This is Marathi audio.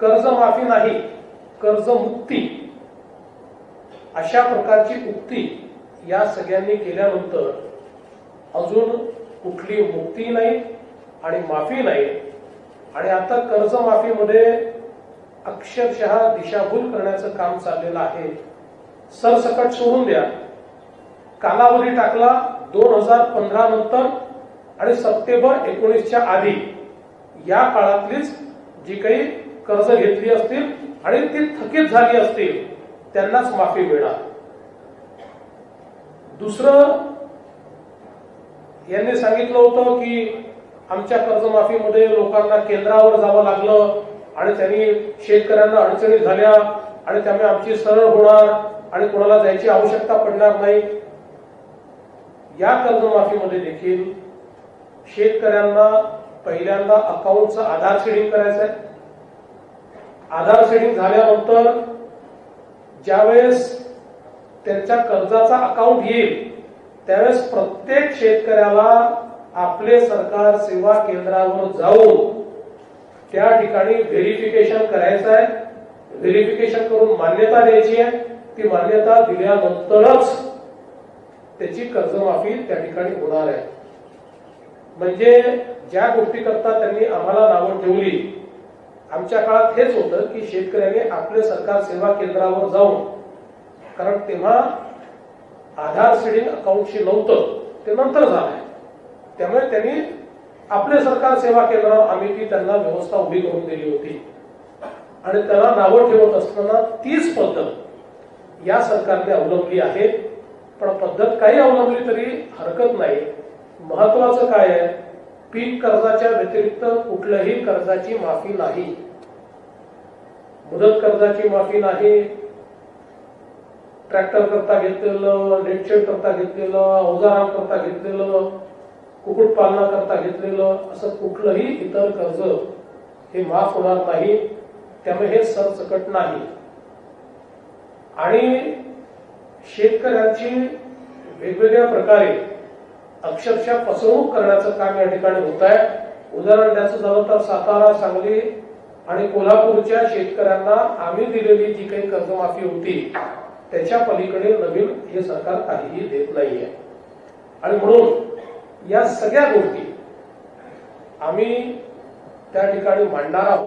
कर्जमाफी नाही कर्जमुक्ती. अशा प्रकारची उक्ती या सगळ्यांनी केल्यानंतर अजून कुठली मुक्ती नाही आणि माफी नाही. आणि आता कर्जमाफीमध्ये अक्षरशः दिशाभूल करण्याचं काम चाललेलं आहे. सरसकट सोडून द्या. कालावधी टाकला दोन हजार पंधरा नंतर आणि सप्टेंबर एकोणीसच्या आधी. या काळातलीच जी काही कर्ज घेतली असतील आणि ती थकीत झाली असतील त्यांनाच माफी मिळणार. दुसरं यांनी सांगितलं होतं की आमच्या कर्जमाफीमध्ये लोकांना केंद्रावर जावं लागलं आणि त्यांनी शेतकऱ्यांना अडचणी झाल्या आणि त्यामुळे आमची सरळ होणार आणि कोणाला जायची आवश्यकता पडणार नाही. या कर्जमाफीमध्ये देखील शेतकऱ्यांना पहिल्यांदा अकाउंटचं आधार शेडिंग करायचं आहे आधार शेडिंग झाल्यानंतर ज्यावेळेस त्यांच्या कर्जाचा अकाउंट येईल त्यावेळेस प्रत्येक शेतकऱ्याला आपले सरकार सेवा केंद्रावर जाऊन त्या ठिकाणी व्हेरिफिकेशन करायचं आहे. व्हेरिफिकेशन करून मान्यता द्यायची आहे. ती मान्यता दिल्यानंतरच त्याची कर्जमाफी त्या ठिकाणी होणार आहे. म्हणजे ज्या गोष्टी करता त्यांनी आम्हाला नावं ठेवली आमच्या काळात हेच होतं की शेतकऱ्याने आपले सरकार सेवा केंद्रावर जाऊन कारण तेव्हा आधार सीडिंग अकाउंटशी नव्हतं ते नंतर झालंय. त्यामुळे त्यांनी आपले सरकार सेवा केंद्रावर आम्ही ती त्यांना व्यवस्था उभी करून दिली होती. आणि त्याला नावं ठेवत असताना तीच पद्धत या सरकारने अवलंबली आहे. पण पद्धत काही अवलंबली तरी हरकत नाही. महत्वाचं काय आहे? पीक कर्जाच्या व्यतिरिक्त कुठल्याही कर्जाची माफी नाही. मुदत कर्जाची माफी नाही. ट्रॅक्टर करता घेतलेलं रेडशेड करता घेतलेलं अवजारांकरता घेतलेलं कुक्कुटपालना करता घेतलेलं असं कुठलंही इतर कर्ज हे माफ होणार नाही. त्यामुळे हे सरसकट नाही. आणि शेतकऱ्यांची वेगवेगळ्या प्रकारे अक्षरशः फसवणूक करण्याचं काम या ठिकाणी होत आहे उदाहरण द्यायचं झालं तर सातारा सांगली आणि कोल्हापूरच्या शेतकऱ्यांना आम्ही दिलेली जी काही कर्जमाफी होती त्याच्या पलीकडे नवीन हे सरकार काहीही देत नाहीये. आणि म्हणून या सगळ्या गोष्टी आम्ही त्या ठिकाणी मांडणार आहोत.